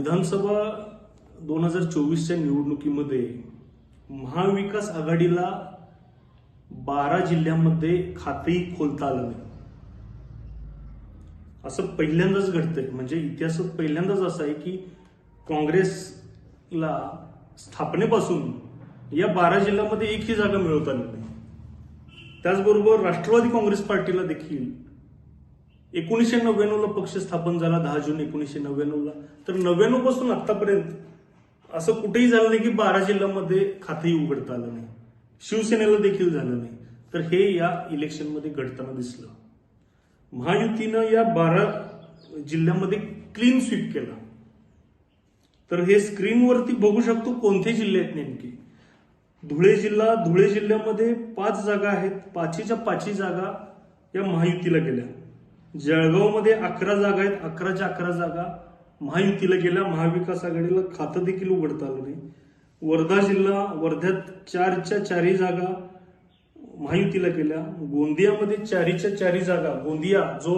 विधानसभा दोन हजार चोवीसच्या निवडणुकीमध्ये महाविकास आघाडीला बारा जिल्ह्यांमध्ये खातेही खोलता आलं नाही. असं पहिल्यांदाच घडतंय. म्हणजे इतिहासात पहिल्यांदाच असं आहे की काँग्रेसला स्थापनेपासून या बारा जिल्ह्यांमध्ये एकही जागा मिळवता आली नाही. त्याचबरोबर राष्ट्रवादी काँग्रेस पार्टीला देखील एकोणीसशे नव्याण्णवला पक्ष स्थापन झाला दहा जून एकोणीसशे नव्याण्णवला. तर नव्याण्णवपासून आतापर्यंत असं कुठेही झालं नाही की बारा जिल्ह्यामध्ये खातेही उघडता आलं नाही. शिवसेनेला देखील झालं नाही. तर हे या इलेक्शनमध्ये घडताना दिसलं. महायुतीनं या बारा जिल्ह्यामध्ये क्लीन स्वीप केला. तर हे स्क्रीनवरती बघू शकतो कोणते जिल्हे आहेत नेमके. धुळे जिल्हा धुळे जिल्ह्यामध्ये पाच जागा आहेत. पाचीच्या पाचही जागा या महायुतीला गेल्या. जळगावमध्ये अकरा जागा आहेत. अकराच्या अकरा जागा महायुतीला गेल्या. महाविकास आघाडीला खातं देखील उघडता आलं नाही. वर्धा जिल्हा वर्ध्यात चारच्या चारही जागा महायुतीला गेल्या. गोंदियामध्ये चारीच्या चारी जागा गोंदिया जो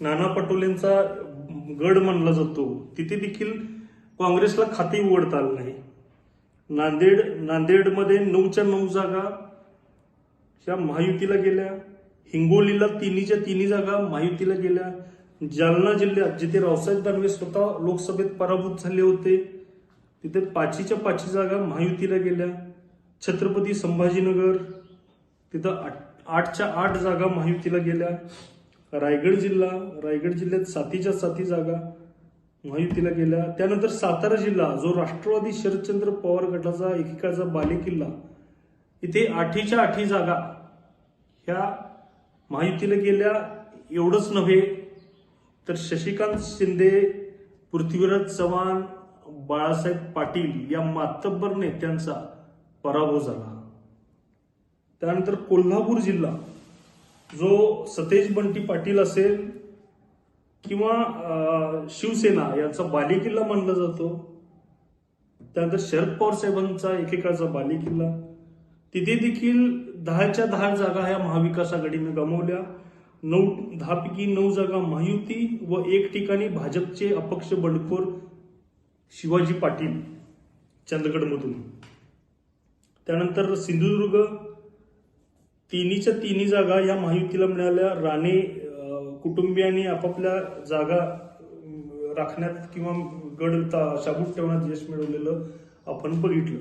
नाना पटोलेंचा गड मानला जातो तिथे देखील काँग्रेसला खाते उघडता आलं नाही. नांदेड नांदेडमध्ये नऊच्या नऊ जागा ह्या महायुतीला गेल्या. हिंगोलीला तिन्हीच्या तिन्ही जागा माहितीला गेल्या. जालना जिल्ह्यात जिथे रावसाहेब दानवे स्वतः लोकसभेत पराभूत झाले होते तिथे पाचीच्या पाची जागा महायुतीला गेल्या. छत्रपती संभाजीनगर तिथं आठ आठच्या आठ जागा महायुतीला गेल्या. रायगड जिल्हा रायगड जिल्ह्यात सातीच्या साती जागा महायुतीला गेल्या. त्यानंतर सातारा जिल्हा जो राष्ट्रवादी शरदचंद्र पवार गटाचा एकेकाचा बालेकिल्ला इथे आठीच्या आठी जागा ह्या महायुतीला गेल्या एवढंच नव्हे तर शशिकांत शिंदे पृथ्वीराज चव्हाण बाळासाहेब पाटील या मातब्बर नेत्यांचा पराभव झाला. त्यानंतर कोल्हापूर जिल्हा जो सतेज बंटी पाटील असेल किंवा शिवसेना यांचा बालेकिल्ला मानला जातो. त्यानंतर शरद पवार साहेबांचा एकेकाचा बालेकिल्ला. तिथे देखील दहाच्या दहा जागा ह्या महाविकास आघाडीने गमावल्या. नऊ दहापैकी नऊ जागा महायुती व एक ठिकाणी भाजपचे अपक्ष बंडखोर शिवाजी पाटील चंदगडमधून. त्यानंतर सिंधुदुर्ग तिन्हीच्या तिन्ही जागा या महायुतीला मिळाल्या. राणे कुटुंबियांनी आपापल्या जागा राखण्यात किंवा गड शाबूत ठेवण्यात यश मिळवलेलं आपण बघितलं.